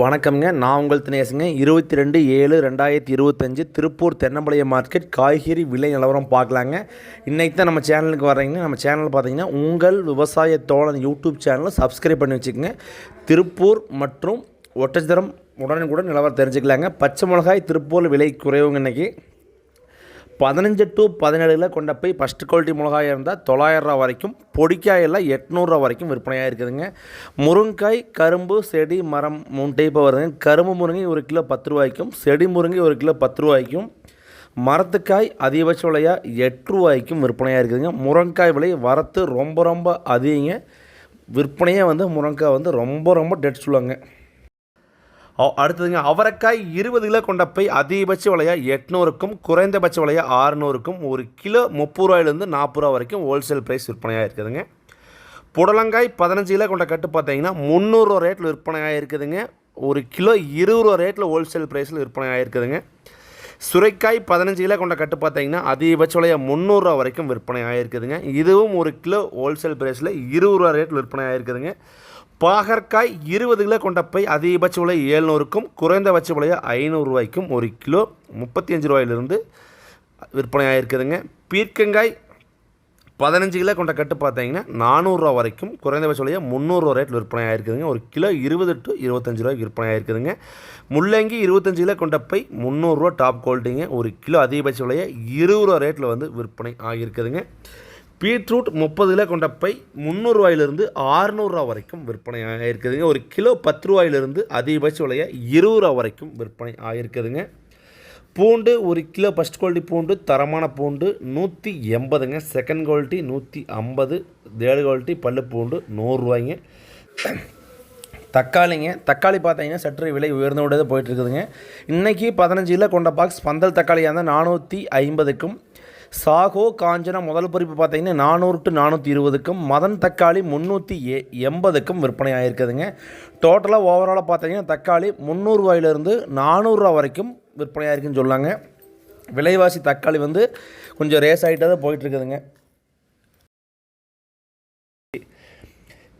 வணக்கம்ங்க. நான் உங்கள் தினேசுங்க இருபத்தி ரெண்டு ஏழு ரெண்டாயிரத்தி இருபத்தஞ்சு திருப்பூர் தென்னம்பாளையம் மார்க்கெட் காய்கறி விலை நிலவரம் பார்க்கலாங்க. இன்றைக்கி தான் நம்ம சேனலுக்கு வர்றீங்கன்னா நம்ம சேனல் பார்த்தீங்கன்னா உங்கள் விவசாய தோழன் யூடியூப் சேனலை சப்ஸ்கிரைப் பண்ணி வச்சுக்கோங்க. திருப்பூர் மற்றும் ஒட்டச்சத்திரம் உடனுக்குடன் நிலவரம் தெரிஞ்சுக்கலாங்க. பச்சை மிளகாய் திருப்பூர் விலை குறைவுங்க இன்றைக்கி பதினஞ்சு டு பதினேழில் கொண்ட போய் ஃபஸ்ட்டு குவாலிட்டி மிளகாய் இருந்தால் தொள்ளாயிரரூவா வரைக்கும் பொடிக்காயெல்லாம் எட்நூறுரூவா வரைக்கும் விற்பனையாக இருக்குதுங்க. முருங்காய் கரும்பு செடி மரம் மூணு டைப்பாக வருதுங்க. கரும்பு முருங்கை ஒரு கிலோ பத்து ரூபாய்க்கும் செடி முருங்கை ஒரு கிலோ பத்து ரூபாய்க்கும். மரத்துக்காய் அதிகபட்ச விலையாக எட்டு ரூபாய்க்கும் விற்பனையாக இருக்குதுங்க. முருங்காய் விலை வரத்து ரொம்ப ரொம்ப அதிகங்க. விற்பனையே வந்து முருங்காய் வந்து ரொம்ப ரொம்ப டெட் சொல்லுவாங்க அடுத்ததுங்க அவரைக்காய் இருபது கிலோ கொண்ட பை அதிகபட்ச விலையா? எட்நூறுக்கும் குறைந்தபட்ச விலையா? ஆறுநூறுக்கும் ஒரு கிலோ முப்பது ரூபாயிலேருந்து நாற்பது ரூபா வரைக்கும் ஹோல்சேல் ப்ரைஸ் விற்பனையாக இருக்குதுங்க. புடலங்காய் பதினஞ்சு கிலோ கொண்ட கட்டு பார்த்தீங்கன்னா முந்நூறுரூவா ரேட்டில் விற்பனையாக இருக்குதுங்க. ஒரு கிலோ இருபது ரூபா ரேட்டில் ஹோல்சேல் ப்ரைஸில் விற்பனையாக இருக்குதுங்க. சுரைக்காய் பதினஞ்சு கிலோ கொண்ட கட்டு பார்த்தீங்கன்னா அதிகபட்ச விலையா? முந்நூறுரூவா வரைக்கும் விற்பனை ஆகிருக்குதுங்க இதுவும் ஒரு கிலோ ஹோல்சேல் ப்ரைஸில் இருபது ரூபா ரேட்டில் விற்பனை ஆகிருக்குதுங்க பாகற்காய் இருபது கிலோ கொண்ட பை அதிகபட்ச விலை ஏழ்நூறுக்கும் குறைந்தபட்ச விலையை ஐநூறுரூவாய்க்கும் ஒரு கிலோ முப்பத்தி அஞ்சு ரூபாயிலிருந்து விற்பனை ஆகிருக்குதுங்க பீர்க்கங்காய் பதினஞ்சு கிலோ கொண்ட கட்டு பார்த்தீங்கன்னா நானூறுரூவா வரைக்கும் குறைந்தபட்ச விலையாக முந்நூறுரூவா ரேட்டில் விற்பனை ஆகிருக்குதுங்க ஒரு கிலோ இருபது டு இருபத்தஞ்சு ரூபாய்க்கு விற்பனை ஆகிருக்குதுங்க முள்ளங்கி இருபத்தஞ்சு கிலோ கொண்ட பை முந்நூறுரூவா டாப் குவாலிட்டிங்க. ஒரு கிலோ அதிகபட்ச விலையாக இருபது ரூபா ரேட்டில் வந்து விற்பனை ஆகியிருக்குதுங்க. பீட்ரூட் முப்பது கிலோ கொண்ட பை முந்நூறுரூவாயிலிருந்து ஆறுநூறுரூவா வரைக்கும் விற்பனை ஆகியிருக்குதுங்க ஒரு கிலோ பத்து ரூபாயிலிருந்து அதிகபட்ச விலையாக இருபது ரூபா வரைக்கும் விற்பனை ஆகியிருக்குதுங்க பூண்டு ஒரு கிலோ ஃபஸ்ட் குவாலிட்டி பூண்டு தரமான பூண்டு நூற்றி எண்பதுங்க. செகண்ட் குவாலிட்டி நூற்றி ஐம்பது. தேர்டு குவாலிட்டி பல்லு பூண்டு நூறுரூவாய்ங்க. தக்காளிங்க தக்காளி பார்த்தீங்கன்னா சற்று விலை உயர்ந்த விட போயிட்டு இருக்குதுங்க. இன்றைக்கி பதினஞ்சு கிலோ கொண்ட பாக்ஸ் பந்தல் தக்காளியாக இருந்தால் நானூற்றி ஐம்பதுக்கும் சாகோ காஞ்சனா முதல் பொறிப்பு பார்த்தீங்கன்னா நானூறு டு நானூற்றி இருபதுக்கும் மதன் தக்காளி முந்நூற்றி எ எண்பதுக்கும் விற்பனை ஆகிருக்குதுங்க டோட்டலாக ஓவராலாக பார்த்தீங்கன்னா தக்காளி முந்நூறுரூவாயிலிருந்து நானூறுரூவா வரைக்கும் விற்பனை ஆயிருக்குன்னு சொல்லாங்க. விலைவாசி தக்காளி வந்து கொஞ்சம் ரேஸ் ஆகிட்டே தான் போயிட்டுருக்குதுங்க.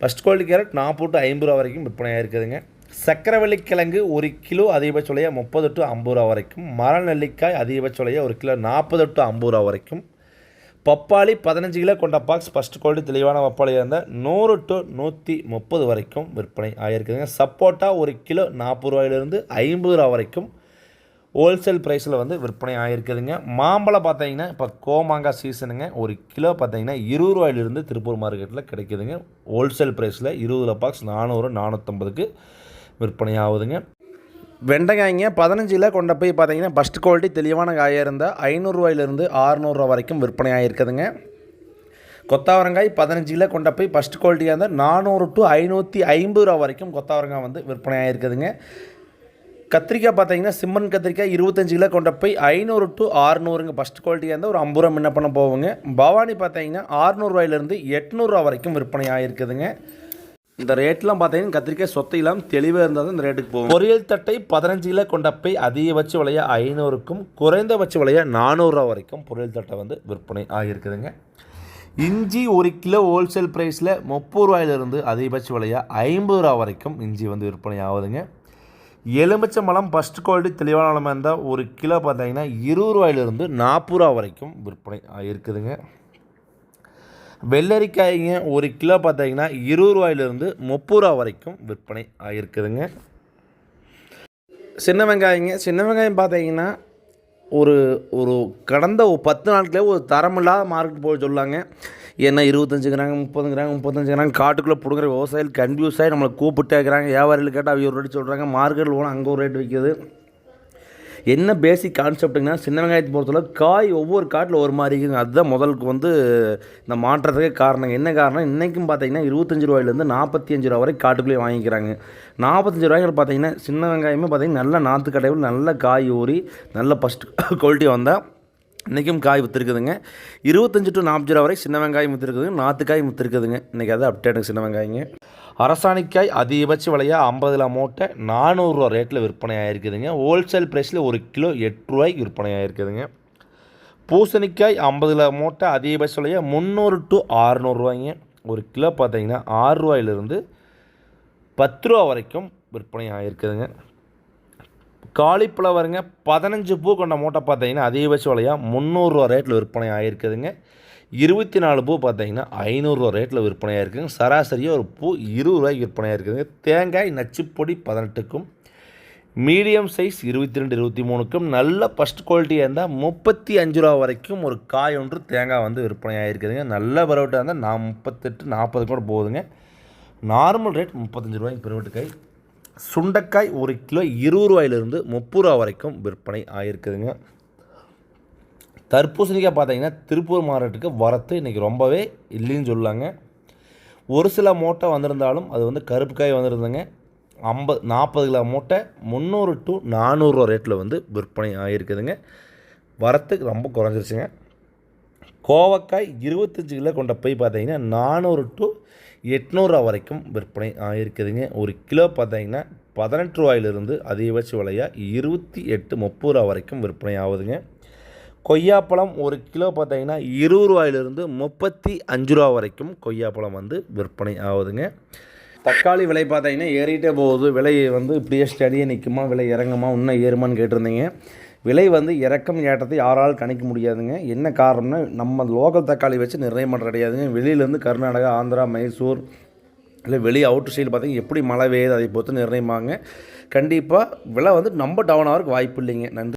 ஃபஸ்ட் குவாலிட்டி கேரட் நாற்பது டு ஐம்பது ரூபா வரைக்கும் விற்பனையாக இருக்குதுங்க சக்கரவள்ளி கிழங்கு ஒரு கிலோ அதிகபட்ச விலையாக முப்பது டு ஐம்பது ரூபா வரைக்கும். மர நெல்லிக்காய் அதிகபட்ச விலையாக ஒரு கிலோ நாற்பது டு ஐம்பது ரூபா வரைக்கும். பப்பாளி பதினஞ்சு கிலோ கொண்ட பாக்ஸ் ஃபஸ்ட் குவாலிட்டி தெளிவான பப்பாளியாக இருந்தால் நூறு டு நூற்றி முப்பது வரைக்கும் விற்பனை ஆகியிருக்குதுங்க சப்போட்டா ஒரு கிலோ நாற்பது ரூபாயிலிருந்து ஐம்பது ரூபா வரைக்கும். ஹோல்சேல் ப்ரைஸில் வந்து விற்பனை ஆகிருக்குதுங்க மாம்பழம் பார்த்தீங்கன்னா இப்போ கோமாங்காய் சீசனுங்க ஒரு கிலோ பார்த்தீங்கன்னா இருபது ரூபாயிலிருந்து திருப்பூர் மார்க்கெட்டில் கிடைக்குதுங்க. ஹோல்சேல் ப்ரைஸில் இருபது பாக்ஸ் நானூறு நானூற்றம்பதுக்கு விற்பனை ஆகுதுங்க. வெண்டைக்காய்ங்க பதினஞ்சில் கொண்ட போய் பார்த்தீங்கன்னா ஃபஸ்ட் குவாலிட்டி தெளிவான காயாக இருந்தால் ஐநூறுரூவாயிலிருந்து ஆறுநூறுவா வரைக்கும் விற்பனை ஆகிருக்குதுங்க கொத்தாவரங்காய் பதினஞ்சில் கொண்ட போய் ஃபஸ்ட் குவாலிட்டியாக இருந்தால் நானூறு டு ஐநூற்றி ஐம்பது ரூபா வரைக்கும் கொத்தாவரங்காய் வந்து விற்பனை ஆகிருக்குதுங்க கத்திரிக்காய் பார்த்தீங்கன்னா சிம்மன் கத்திரிக்காய் இருபத்தஞ்சு கிலோ கொண்ட போய் ஐநூறு டு ஆறுநூறுங்க ஃபஸ்ட் குவாலிட்டியாக இருந்தால் ஒரு ஐம்பது ரூபா முன்ன பண்ண போவோங்க. பவானி பார்த்தீங்கன்னா ஆறுநூறுவாயிலேருந்து எட்நூறுரூவா வரைக்கும் விற்பனை ஆகிருக்குதுங்க இந்த ரேட்லாம் பார்த்தீங்கன்னா கத்திரிக்காய் சொத்தை இல்லாமல் தெளிவாக இருந்தால் தான் இந்த ரேட்டுக்கு போகும் பொரியல் தட்டை பதினஞ்சு கிலோ கொண்ட போய் அதிகபட்ச விலையா ஐநூறுக்கும் குறைந்தபட்ச விலையா நானூறுரூவா வரைக்கும் பொரியல் தட்டை வந்து விற்பனை ஆகியிருக்குதுங்க இஞ்சி ஒரு கிலோ ஹோல்சேல் ப்ரைஸில் முப்பது ரூபாயிலிருந்து அதிகபட்ச விலையாக ஐம்பது ரூபா வரைக்கும் இஞ்சி வந்து விற்பனை ஆகுதுங்க. எலுமிச்சம்பழம் ஃபஸ்ட் குவாலிட்டி தெளிவான நிலமை இருந்தால் ஒரு கிலோ பார்த்தீங்கன்னா இருபது ரூபாயிலிருந்து நாற்பது ரூபா வரைக்கும் விற்பனை இருக்குதுங்க வெள்ளரிக்காய்ங்க ஒரு கிலோ பார்த்தீங்கன்னா இருபது ரூபாயிலிருந்து முப்பது ரூபா வரைக்கும் விற்பனை ஆகிருக்குதுங்க சின்ன வெங்காயங்க சின்ன வெங்காயம் பார்த்தீங்கன்னா ஒரு ஒரு கடந்த ஒரு பத்து நாட்களே ஒரு தரமில்லாத மார்க்கெட் போய் சொல்லாங்க. ஏன்னா கிராங்கு முப்பத்தஞ்சு கிராங்காங்க காட்டுக்குள்ளே பிடுங்குற விவசாயிகள் கன்ஃபியூஸ் ஆகி நம்மளை கூப்பிட்டு இருக்கிறாங்க. வியாபாரிகள் கேட்டால் அவங்க ஒரு ரேட் சொல்கிறாங்க மார்க்கெட்டில் போனால் அங்கே ஒரு ரேட் விற்கிது என்ன பேசிக் கான்செப்ட்டுங்கன்னா சின்ன வெங்காயத்தை பொறுத்தளவு காய் ஒவ்வொரு காட்டில் ஒரு மாதிரி இருக்குங்க அதுதான் முதலுக்கு வந்து இந்த மாற்றத்துக்கே காரணம். என்ன காரணம்? இன்றைக்கும் பார்த்தீங்கன்னா இருபத்தஞ்சி ரூபாயிலேருந்து நாற்பத்தி அஞ்சு ரூபா வரைக்கும் காட்டுக்குள்ளேயே வாங்கிக்கிறாங்க. நாற்பத்தஞ்சு ரூபாய்க்கு பார்த்தீங்கன்னா சின்ன வெங்காயமே பார்த்தீங்கன்னா நல்ல நாற்று கடையில் நல்ல காய் ஊறி நல்ல ஃபஸ்ட் குவாலிட்டி வந்தால் இன்றைக்கும் காய் விற்றுருக்குதுங்க இருபத்தஞ்சி டு நாற்பது ரூபா வரை சின்ன வெங்காயம் விற்றுருக்குதுங்க நாற்றுக்காய் விற்றுருக்குதுங்க இன்றைக்கி அது அப்டேட் சின்ன வெங்காயங்க. அரசாணிக்காய் அதிகபட்ச விலையாக ஐம்பதுல மூட்டை நானூறுரூவா ரேட்டில் விற்பனை ஆகிருக்குதுங்க ஹோல்சேல் ப்ரைஸில் ஒரு கிலோ எட்டு ரூபாய்க்கு விற்பனை ஆகிருக்குதுங்க பூசணிக்காய் ஐம்பதுல மூட்டை அதிகபட்ச விலையாக முந்நூறு டு ஆறுநூறுவாய்ங்க ஒரு கிலோ பார்த்தீங்கன்னா ஆறுரூவாயிலிருந்து பத்து ரூபா வரைக்கும் விற்பனை ஆகிருக்குதுங்க காலிஃப்ளவருங்க பதினஞ்சு பூ கொண்ட மூட்டை பார்த்தீங்கன்னா அதிகபட்ச விலையாக முந்நூறுரூவா ரேட்டில் விற்பனை ஆகிருக்குதுங்க இருபத்தி நாலு பூ பார்த்தீங்கன்னா ஐநூறுரூவா ரேட்டில் விற்பனை இருக்குதுங்க சராசரியாக ஒரு பூ இருபது ரூபாய்க்கு விற்பனை இருக்குதுங்க தேங்காய் நச்சுப்பொடி பதினெட்டுக்கும் மீடியம் சைஸ் இருபத்தி ரெண்டு இருபத்தி மூணுக்கும் நல்ல ஃபஸ்ட் குவாலிட்டியாக இருந்தால் முப்பத்தி அஞ்சு ரூபா வரைக்கும் ஒரு காய் ஒன்று தேங்காய் வந்து விற்பனையாக இருக்குதுங்க நல்ல பரவட்டாக இருந்தால் நான் முப்பத்தெட்டு நாற்பது கூட போகுதுங்க. நார்மல் ரேட் முப்பத்தஞ்சு ரூபாய்க்கு பெருவட்டு காய் சுண்டைக்காய் ஒரு கிலோ இருபது ரூபாயிலிருந்து முப்பது ரூபா வரைக்கும் விற்பனை ஆகிருக்குதுங்க தர்பூசணிக்காய் பார்த்தீங்கன்னா திருப்பூர் மாவட்டத்துக்கு வரத்து இன்றைக்கி ரொம்பவே இல்லைன்னு சொல்லாங்க ஒரு சில மூட்டை வந்திருந்தாலும் அது வந்து கருப்பு காய் வந்திருந்தங்க. ஐம்பது நாற்பது கிலோ மூட்டை முந்நூறு டு நானூறுரூவா ரேட்டில் வந்து விற்பனை ஆகிருக்குதுங்க வரத்துக்கு ரொம்ப குறைஞ்சிருச்சுங்க. கோவக்காய் இருபத்தஞ்சி கிலோ கொண்ட போய் பார்த்தீங்கன்னா நானூறு டு எட்நூறுரூவா வரைக்கும் விற்பனை ஆகிருக்குதுங்க ஒரு கிலோ பார்த்தீங்கன்னா பதினெட்டு ரூபாயிலிருந்து அதிகபட்ச விலையாக இருபத்தி எட்டு முப்பது ரூபா வரைக்கும் விற்பனை ஆகுதுங்க. கொய்யாப்பழம் ஒரு கிலோ பார்த்தீங்கன்னா இருபது ரூபாயிலிருந்து முப்பத்தி அஞ்சு ரூபா வரைக்கும் கொய்யாப்பழம் வந்து விற்பனை ஆகுதுங்க. தக்காளி விலை பார்த்தீங்கன்னா ஏறிட்டே போகுது. விலை வந்து இப்படியே ஸ்டடியாக நிற்குமா விலை இறங்குமா? இன்னும் ஏறுமான்னு கேட்டிருந்தீங்க. விலை வந்து இறக்கம் ஏற்றத்தை யாராலும் கணிக்க முடியாதுங்க. என்ன காரணம்னா நம்ம லோக்கல் தக்காளி வச்சு நிர்ணயம் பண்ணுற கிடையாதுங்க. வெளியிலேருந்து கர்நாடகா ஆந்திரா மைசூர் இல்லை வெளியே அவுட்டர் சைடு பார்த்தீங்கன்னா எப்படி மழை பெய்யுது அதை பொறுத்து நிர்ணயமாங்க. கண்டிப்பாக விலை வந்து நம்ம டவுன் ஆகிறதுக்கு வாய்ப்பு இல்லைங்க. நன்றி.